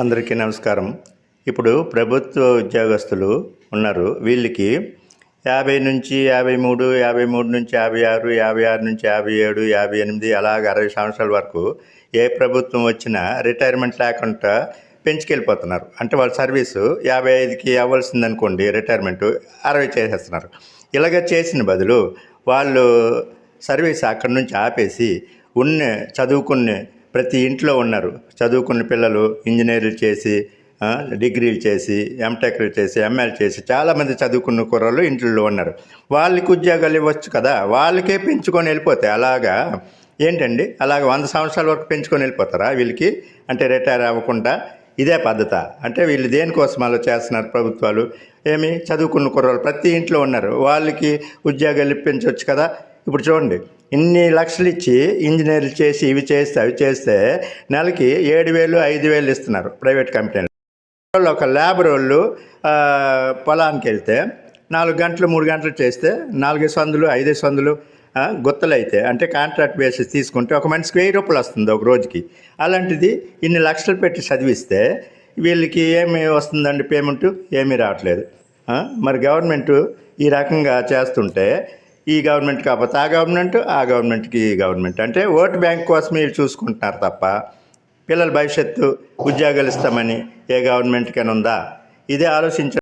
అందరికీ నమస్కారం. ఇప్పుడు ప్రభుత్వ ఉద్యోగస్తులు ఉన్నారు. వీళ్ళకి యాభై నుంచి యాభై మూడు యాభై మూడు నుంచి యాభై ఆరు యాభై ఆరు నుంచి యాభై ఏడు యాభై ఎనిమిది అలాగ అరవై సంవత్సరాల వరకు ఏ ప్రభుత్వం వచ్చినా రిటైర్మెంట్ లేకుండా పెంచుకెళ్ళిపోతున్నారు. అంటే వాళ్ళ సర్వీసు యాభై ఐదుకి అవ్వాల్సింది అనుకోండి రిటైర్మెంట్ అరవై చేసేస్తున్నారు. ఇలాగ చేసిన బదులు వాళ్ళు సర్వీస్ అక్కడి నుంచి ఆపేసి ఉన్న చదువుకున్న ప్రతి ఇంట్లో ఉన్నారు. చదువుకున్న పిల్లలు ఇంజనీర్లు చేసి డిగ్రీలు చేసి ఎంటెక్లు చేసి ఎంఎల్ చేసి చాలామంది చదువుకున్న కుర్రలు ఇంట్లో ఉన్నారు. వాళ్ళకి ఉద్యోగాలు ఇవ్వచ్చు కదా? వాళ్ళకే పెంచుకొని వెళ్ళిపోతాయి అలాగా? ఏంటండి? అలాగ వంద సంవత్సరాల వరకు పెంచుకొని వెళ్ళిపోతారా వీళ్ళకి? అంటే రిటైర్ అవ్వకుండా ఇదే పద్ధత. అంటే వీళ్ళు దేనికోసం అలా చేస్తున్నారు ప్రభుత్వాలు? ఏమి? చదువుకున్న కుర్రలు ప్రతి ఇంట్లో ఉన్నారు. వాళ్ళకి ఉద్యోగాలు ఇప్పించవచ్చు కదా? ఇప్పుడు చూడండి. ఇన్ని లక్షలు ఇచ్చి ఇంజనీర్లు చేసి ఇవి చేస్తే అవి చేస్తే నెలకి ఏడు వేలు ఐదు వేలు ఇస్తున్నారు ప్రైవేట్ కంపెనీలు. ఒక లేబర్ వాళ్ళు పొలానికి వెళ్తే నాలుగు గంటలు మూడు గంటలు చేస్తే నాలుగైదు సందులు ఐదు సందులు గుత్తలు అయితే అంటే కాంట్రాక్ట్ బేసిస్ తీసుకుంటే ఒక మనిషికి వెయ్యి రూపాయలు వస్తుంది ఒక రోజుకి. అలాంటిది ఇన్ని లక్షలు పెట్టి చదివిస్తే వీళ్ళకి ఏమి వస్తుందండి పేమెంట్? ఏమీ రావట్లేదు. మరి గవర్నమెంట్ ఈ రకంగా చేస్తుంటే ఈ గవర్నమెంట్ కాకపోతే ఆ గవర్నమెంట్ ఆ గవర్నమెంట్కి ఈ గవర్నమెంట్. అంటే ఓటు బ్యాంక్ కోసం వీళ్ళు చూసుకుంటున్నారు తప్ప పిల్లల భవిష్యత్తు ఉద్యోగాలు ఇస్తామని ఏ గవర్నమెంట్కైనా ఉందా? ఇదే ఆలోచించ